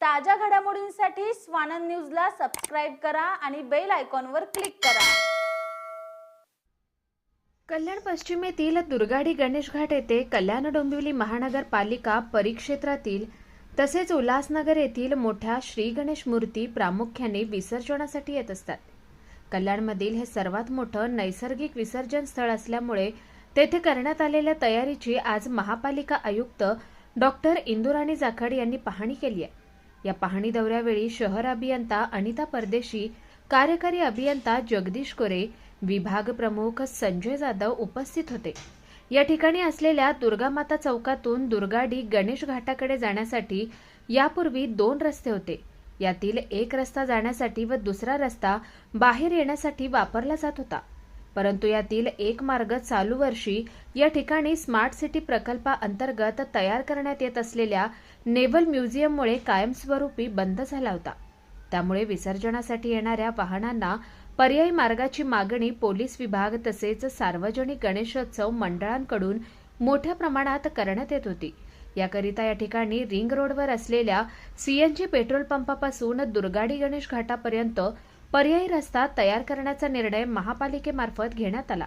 ताज्या घडामोडींसाठी स्वानंद न्यूजला सबस्क्राईब करा आणि बेल आयकॉनवर क्लिक करा. कल्याण पश्चिमेतील दुर्गाडी गणेश घाट येथे कल्याण डोंबिवली महानगरपालिका परिक्षेत्रातील तसेच उल्हासनगर येथील मोठ्या श्री गणेश मूर्ती प्रामुख्याने विसर्जनासाठी येत असतात. कल्याणमधील हे सर्वात मोठं नैसर्गिक विसर्जन स्थळ असल्यामुळे तेथे करण्यात आलेल्या तयारीची आज महापालिका आयुक्त डॉक्टर इंदुराणी जाखड यांनी पाहणी केली आहे. या पाहणी दौऱ्यावेळी शहर अभियंता अनिता परदेशी कार्यकारी अभियंता जगदीश कोरे विभाग प्रमुख संजय जाधव उपस्थित होते. या ठिकाणी असलेल्या दुर्गामाता चौकातून दुर्गाडी गणेश घाटाकडे जाण्यासाठी यापूर्वी दोन रस्ते होते. यातील एक रस्ता जाण्यासाठी व दुसरा रस्ता बाहेर येण्यासाठी वापरला जात होता. परंतु यातील एक मार्ग चालू वर्षी या ठिकाणी स्मार्ट सिटी प्रकल्पाअंतर्गत तयार करण्यात येत असलेल्या नेव्हल म्युझियममुळे कायमस्वरूपी बंद झाला होता. त्यामुळे विसर्जनासाठी येणाऱ्या वाहनांना पर्यायी मार्गाची मागणी पोलीस विभाग तसेच सार्वजनिक गणेशोत्सव मंडळांकडून मोठ्या प्रमाणात करण्यात येत होती. याकरिता या ठिकाणी रिंग रोडवर असलेल्या सीएनजी पेट्रोल पंपापासून दुर्गाडी गणेश घाटापर्यंत पर्यायी रस्ता तयार करण्याचा निर्णय महापालिकेमार्फत घेण्यात आला.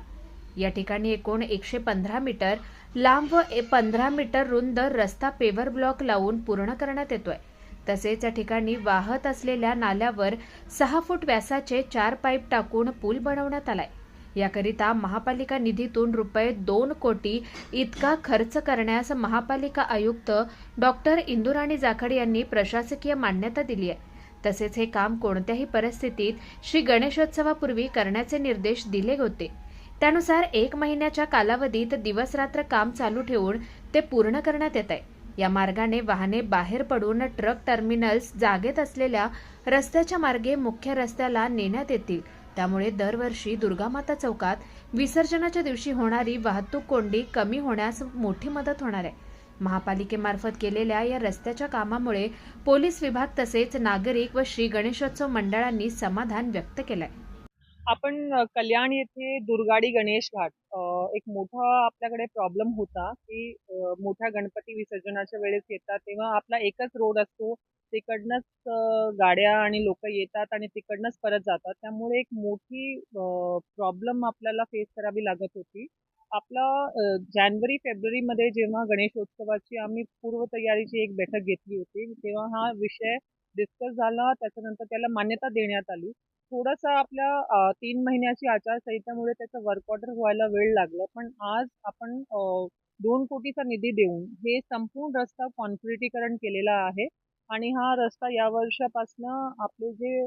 या ठिकाणी एकूण एकशे पंधरा मीटर लांब व पंधरा मीटर रुंद रस्ता पेवर ब्लॉक लावून पूर्ण करण्यात येतोय. तसेच या ठिकाणी वाहत असलेल्या नाल्यावर सहा फूट व्यासाचे चार पाईप टाकून पूल बनवण्यात आलाय. याकरिता महापालिका निधीतून रुपये दोन कोटी इतका खर्च करण्यास महापालिका आयुक्त डॉक्टर इंदुराणी जाखड यांनी प्रशासकीय मान्यता दिली आहे तसेच हे काम कोणत्याही परिस्थितीत श्री गणेशोत्सवापूर्वी करण्याचे निर्देश दिले होते. त्यानुसार एक महिन्याच्या कालावधीत दिवसरात्र काम चालू ठेवून ते पूर्ण करण्यात येत आहे. या मार्गाने वाहने बाहेर पडून ट्रक टर्मिनल्स जागेत असलेल्या रस्त्याच्या मार्गे मुख्य रस्त्याला नेण्यात येतील. त्यामुळे दरवर्षी दुर्गामाता चौकात विसर्जनाच्या दिवशी होणारी वाहतूक कोंडी कमी होण्यास मोठी मदत होणार आहे. महापालिकेमार्फत केलेल्या या रस्त्याच्या कामामुळे पोलीस विभाग तसेच नागरिक व श्री गणेशोत्सव मंडळांनी समाधान व्यक्त केलंय. आपण कल्याण येथे दुर्गाडी गणेश घाट एक मोठा आपल्याकडे प्रॉब्लेम होता की मोठ्या गणपती विसर्जनाच्या वेळेस येतात तेव्हा आपला एकच रोड असतो. तिकडनंच गाड्या आणि लोक येतात आणि तिकडनंच परत जातात. त्यामुळे एक मोठी प्रॉब्लेम आपल्याला फेस करावी लागत होती. आपला जानेवारी फेब्रुवारीमध्ये जेव्हा गणेशोत्सवाची आम्ही पूर्वतयारीची एक बैठक घेतली होती तेव्हा हा विषय डिस्कस झाला. त्याच्यानंतर त्याला मान्यता देण्यात आली. थोडासा आपल्या तीन महिन्याची आचारसंहितामुळे त्याचं वर्क ऑर्डर व्हायला वेळ लागला. पण आज आपण दोन कोटीचा निधी देऊन हे संपूर्ण रस्ता कॉन्क्रिटीकरण केलेला आहे. आणि हा रस्ता या वर्षापासनं आपले जे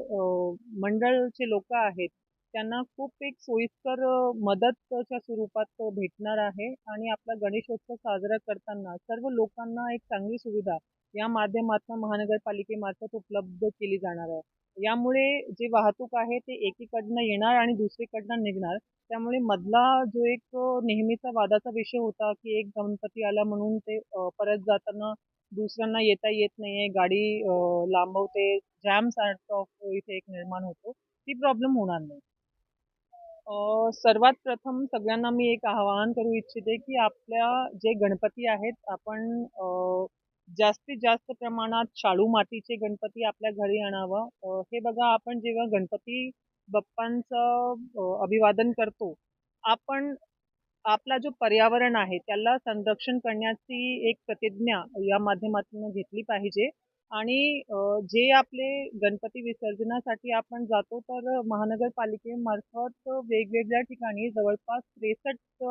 मंडळचे लोक आहेत त्यांना खूप एक सोयीस्कर मदतच्या स्वरूपात भेटणार आहे आणि आपला गणेशोत्सव साजरा करताना सर्व लोकांना एक चांगली सुविधा या माध्यमातून महानगरपालिकेमार्फत उपलब्ध केली जाणार आहे. यामुळे जे वाहतूक आहे ते एकीकडनं येणार आणि दुसरीकडनं निघणार. त्यामुळे मधला जो एक नेहमीचा वादाचा विषय होता की एक गणपती आला म्हणून ते परत जाताना दुसऱ्यांना येता येत नाहीये गाडी लांबवते जॅम सारखं इथे एक निर्माण होतो ती प्रॉब्लेम होणार नाही. अ, सर्वात प्रथम सगळ्यांना मी एक आवाहन करू इच्छिते की आपल्या जे गणपती आहेत आपण अ, जास्तीत जास्त प्रमाणात शाडू मातीचे गणपती आपल्या घरी आणावं. अ, हे बघा आपण जेव्हा गणपती बाप्पांचं अ, अभिवादन करतो आपण आपला जो पर्यावरण आहे त्याला संरक्षण करण्याची एक प्रतिज्ञा या माध्यमातून घेतली पाहिजे. आणि अ, जे आपले गणपती विसर्जनासाठी आपण जातो तर महानगरपालिकेमार्फत वेगवेगळ्या ठिकाणी जवळपास त्रेसष्ट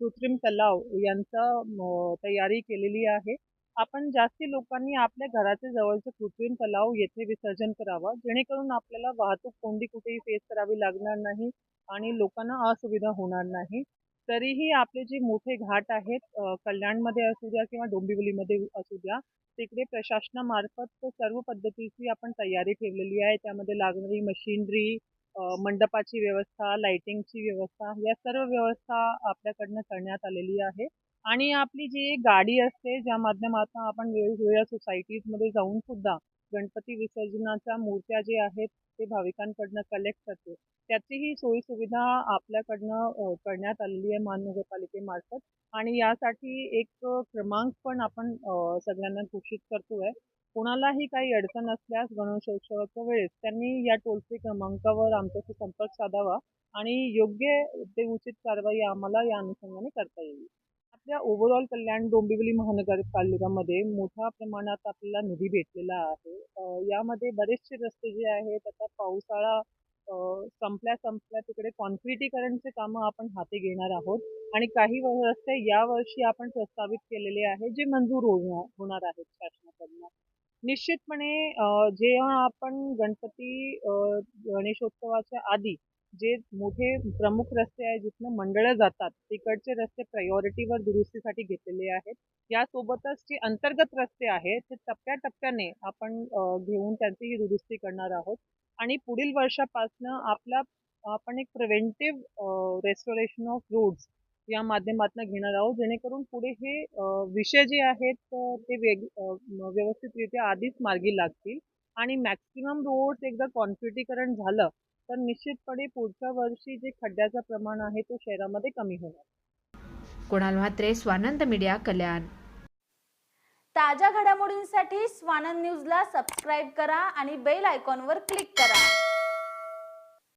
कृत्रिम तलाव यांचा अ, तयारी केलेली आहे. आपण जास्ती लोकांनी आपल्या घराच्या जवळचे कृत्रिम तलाव येथे विसर्जन करावं जेणेकरून आपल्याला वाहतूक कोंडी कुठेही फेस करावी लागणार नाही आणि लोकांना असुविधा होणार नाही. तरीही आपले जे मोठे घाट आहेत अ, कल्याणमध्ये असू द्या किंवा डोंबिवलीमध्ये असू द्या तिकडे प्रशासनामार्फत सर्व पद्धतीची आपण तयारी ठेवलेली आहे. त्यामध्ये लागणारी मशिनरी मंडपाची व्यवस्था लाइटिंगची व्यवस्था या सर्व व्यवस्था आपल्याकडनं करण्यात आलेली आहे. आणि आपली जी गाडी असते ज्या माध्यमातून आपण वेगवेगळ्या सोसायटीजमध्ये जाऊन सुद्धा गणपती विसर्जनाच्या मूर्त्या जे आहेत ते भाविकांकडनं कलेक्ट करतो त्याचीही सोयीसुविधा आपल्याकडनं करण्यात आलेली आहे महानगरपालिकेमार्फत. आणि यासाठी एक क्रमांक पण आपण सगळ्यांना घोषित करतो आहे कोणालाही काही अडचण असल्यास गणेशोत्सवाच्या वेळेस त्यांनी या टोल फ्री क्रमांकावर आमच्याशी संपर्क साधावा आणि योग्य ते उचित कारवाई आम्हाला या अनुषंगाने करता येईल. आपल्या ओव्हरऑल कल्याण डोंबिवली महानगरपालिकामध्ये मोठ्या प्रमाणात आपल्याला निधी भेटलेला आहे. अ, यामध्ये बरेचसे रस्ते जे आहेत आता पावसाळा अ, संपल्या संपल्या तिकडे कॉन्क्रिटीकरणचे कामं आपण हाती घेणार आहोत. आणि काही व- रस्ते यावर्षी आपण प्रस्तावित केलेले आहे जे मंजूर होणार होणार आहेत शासनाकडनं. निश्चितपणे अ, जेव्हा आपण गणपती अ, गणेशोत्सवाच्या आधी जे मोठे प्रमुख रस्ते आहेत जिथनं मंडळं जातात तिकडचे रस्ते प्रायोरिटीवर दुरुस्तीसाठी घेतलेले आहेत. यासोबतच जे अंतर्गत रस्ते आहेत ते टप्प्याटप्प्याने आपण घेऊन त्यांचीही दुरुस्ती करणार आहोत. आणि पुढील वर्षापासनं आपला आपण एक प्रिव्हेंटिव्ह रेस्टोरेशन ऑफ रोड्स या माध्यमातून घेणार आहोत जेणेकरून पुढे हे विषय जे आहेत ते वेग व्यवस्थितरित्या आधीच मार्गी लागतील. आणि मॅक्सिमम रोड्स एकदा कॉन्क्रिटीकरण झालं तर निश्चितपणे पुढच्या वर्षी जे खड्ड्याचं प्रमाण आहे तो शहरामध्ये कमी होणार. कुणाल म्हात्रे स्वानंद मीडिया कल्याण. ताज्या घडामोडींसाठी स्वानंद न्यूजला सबस्क्राईब करा आणि बेल आयकॉनवर क्लिक करा.